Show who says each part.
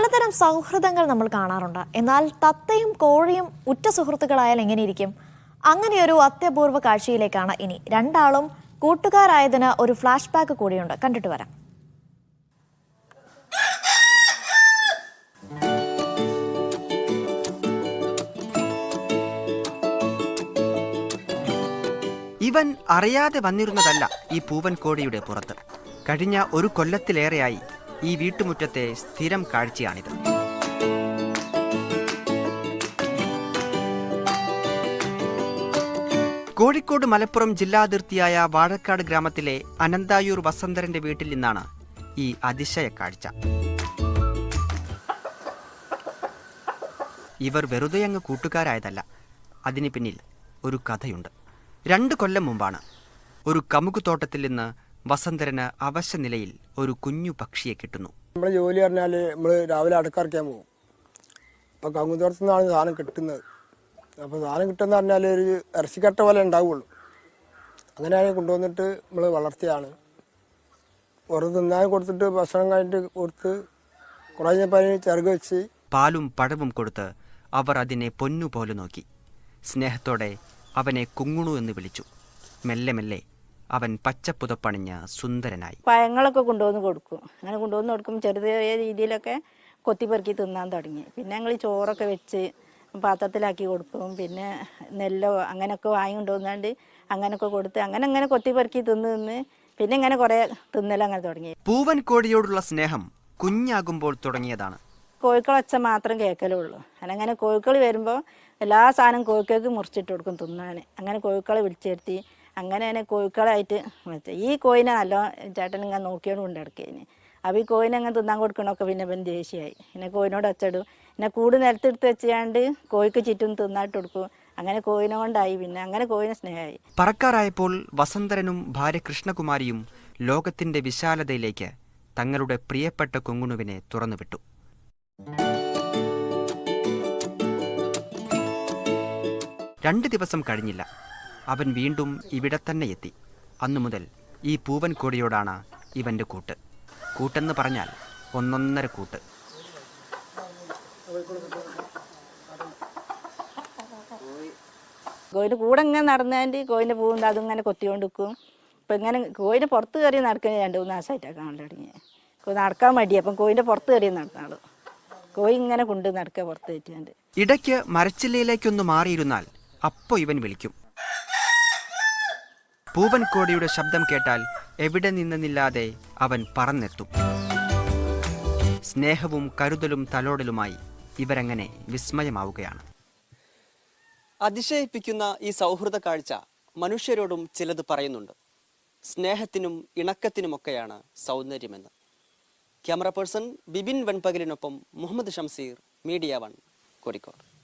Speaker 1: പലതരം സൗഹൃദങ്ങൾ നമ്മൾ കാണാറുണ്ട്. എന്നാൽ തത്തയും കോഴിയും ഉറ്റ സുഹൃത്തുക്കളായാൽ എങ്ങനെയിരിക്കും? അങ്ങനെയൊരു അത്യപൂർവ കാഴ്ചയിലേക്കാണ് ഇനി. രണ്ടാളും കൂട്ടുകാരായതിന് ഒരു ഫ്ലാഷ് ബാക്ക് കൂടിയുണ്ട്. കണ്ടിട്ട് വരാം.
Speaker 2: ഇവൻ അറിയാതെ വന്നിരുന്നതല്ല ഈ പൂവൻ കോഴിയുടെ പുറത്ത്. കഴിഞ്ഞ ഒരു കൊല്ലത്തിലേറെയായി ഈ വീട്ടുമുറ്റത്തെ സ്ഥിരം കാഴ്ചയാണിത്. കോഴിക്കോട് മലപ്പുറം ജില്ലാതിർത്തിയായ വാഴക്കാട് ഗ്രാമത്തിലെ അനന്തായൂർ വസന്തരന്റെ വീട്ടിൽ നിന്നാണ് ഈ അതിശയ കാഴ്ച. ഇവർ വെറുതെ അങ്ങ് കൂട്ടുകാരായതല്ല. അതിന് പിന്നിൽ ഒരു കഥയുണ്ട്. രണ്ട് കൊല്ലം മുമ്പാണ്. ഒരു കമുകുതോട്ടത്തിൽ നിന്ന് വസന്തരന് അവശ നിലയിൽ ഒരു കുഞ്ഞു പക്ഷിയെ കിട്ടുന്നു.
Speaker 3: നമ്മുടെ ജോലി പറഞ്ഞാൽ നമ്മൾ രാവിലെ അടുക്കറക്കാൻ പോകും അപ്പോൾ കങ്ങുതോട്ടത്തു നിന്നാണ് സാധനം കിട്ടുന്നത്. അപ്പോൾ സാധനം കിട്ടുന്ന പറഞ്ഞാൽ ഒരു ഇറച്ചിക്കട്ട പോലെ ഉണ്ടാവുള്ളൂ. അങ്ങനെയാണ് കൊണ്ടുവന്നിട്ട് നമ്മൾ വളർത്തിയാണ്. വെറുതെ തിന്നാൻ കൊടുത്തിട്ട് ഭക്ഷണം കഴിഞ്ഞിട്ട് കൊടുത്ത് കുറേ കഴിഞ്ഞപ്പോൾ അതിന് ചിറക് വെച്ച്
Speaker 2: പാലും പഴവും കൊടുത്ത് അവർ അതിനെ പൊന്നു പോലെ നോക്കി. സ്നേഹത്തോടെ അവനെ കുങ്ങുണു എന്ന് വിളിച്ചു. മെല്ലെ മെല്ലെ അവൻ പച്ചപ്പുതപ്പണിഞ്ഞ സുന്ദരനായി.
Speaker 4: പഴങ്ങളൊക്കെ കൊണ്ടുവന്ന് കൊടുക്കും. അങ്ങനെ കൊണ്ടുവന്ന് കൊടുക്കും ചെറിയ രീതിയിലൊക്കെ കൊത്തിപ്പെറുക്കി തിന്നാൻ തുടങ്ങി. പിന്നെ ഞങ്ങൾ ചോറൊക്കെ വെച്ച് പാത്രത്തിലാക്കി കൊടുക്കും. പിന്നെ നെല്ലോ അങ്ങനെയൊക്കെ വാങ്ങി കൊണ്ടുവന്നാണ്ട് അങ്ങനെയൊക്കെ കൊടുത്ത് അങ്ങനെ അങ്ങനെ കൊത്തിപ്പെറുക്കി തിന്ന് തിന്ന് പിന്നെ ഇങ്ങനെ കുറേ തിന്നലങ്ങനെ തുടങ്ങി.
Speaker 2: പൂവൻ കോഴിയോടുള്ള സ്നേഹം കുഞ്ഞാകുമ്പോൾ തുടങ്ങിയതാണ്.
Speaker 4: കോഴിക്കളച്ച മാത്രം കേൾക്കലുള്ളൂ. അങ്ങനെ കോഴിക്കൾ വരുമ്പോൾ എല്ലാ സാധനവും കോഴിക്കൾക്ക് മുറിച്ചിട്ട് കൊടുക്കും തിന്നാൻ അങ്ങനെ കോഴിക്കളെ വിളിച്ചിരുത്തി അങ്ങനെ തന്നെ കോഴിക്കളായിട്ട് ഈ കോയിനെ നല്ല ചേട്ടൻ ഇങ്ങനെ നോക്കിയോണ്ട് കൊണ്ട് കിടക്കേന് അപ്പോൾ ഈ കോയിനെ അങ്ങനെ തിന്നാൻ കൊടുക്കണമൊക്കെ പിന്നെ പിന്നെ ദേഷ്യമായി പിന്നെ കോയിനോട് അച്ചടും പിന്നെ കൂട് നിലത്തെടുത്ത് വെച്ചാണ്ട് കോഴിക്ക് ചുറ്റും തിന്നായിട്ട് കൊടുക്കും. അങ്ങനെ കോയിനെ കൊണ്ടായി. പിന്നെ അങ്ങനെ കോയിനെ സ്നേഹമായി
Speaker 2: പറക്കാറായപ്പോൾ വസന്തരനും ഭാര്യ കൃഷ്ണകുമാരിയും ലോകത്തിന്റെ വിശാലതയിലേക്ക് തങ്ങളുടെ പ്രിയപ്പെട്ട കൊങ്ങുണുവിനെ തുറന്നുവിട്ടു. രണ്ട് ദിവസം കഴിഞ്ഞില്ല. അവൻ വീണ്ടും ഇവിടെ തന്നെ എത്തി. അന്നു മുതൽ ഈ പൂവൻ കോടിയോടാണ് ഇവന്റെ കൂട്ട്. കൂട്ടെന്ന് പറഞ്ഞാൽ ഒന്നൊന്നര കൂട്ട്.
Speaker 4: കോയിന്റെ കൂടെ ഇങ്ങനെ നടന്നതിന്റെ കോയിന്റെ പൂവിന്റെ അതിങ്ങനെ കൊത്തിക്കൊണ്ട് നിൽക്കും. ഇപ്പം ഇങ്ങനെ കോയിന്റെ പുറത്ത് കയറി നടക്കുന്നത് രണ്ട് മൂന്ന് ആസായിട്ടാണ് കാണാൻ തുടങ്ങിയത്. നടക്കാൻ മടി അപ്പം കോയിന്റെ പുറത്ത് കയറി നടന്നാൾ. കോയി ഇങ്ങനെ കൊണ്ട് നടക്കുക പുറത്ത് കയറ്റിയാണ്ട്
Speaker 2: ഇടയ്ക്ക് മരച്ചില്ലയിലേക്കൊന്ന് മാറിയിരുന്നാൽ അപ്പോൾ ഇവൻ വിളിക്കും. പൂവൻ കോടിയുടെ ശബ്ദം കേട്ടാൽ എവിടെ നിന്നെന്നില്ലാതെ അവൻ പറന്നെത്തും. സ്നേഹവും കരുതലും തലോടലുമായി ഇവരങ്ങനെ വിസ്മയമാവുകയാണ്.
Speaker 5: അതിശയിപ്പിക്കുന്ന ഈ സൗഹൃദ കാഴ്ച മനുഷ്യരോടും ചിലത് പറയുന്നുണ്ട്. സ്നേഹത്തിനും ഇണക്കത്തിനുമൊക്കെയാണ് സൗന്ദര്യമെന്ന്. ക്യാമറ പേഴ്സൺ ബിബിൻ വെൺപകലിനൊപ്പം മുഹമ്മദ് ഷംസീർ മീഡിയ വൺ കോഴിക്കോട്.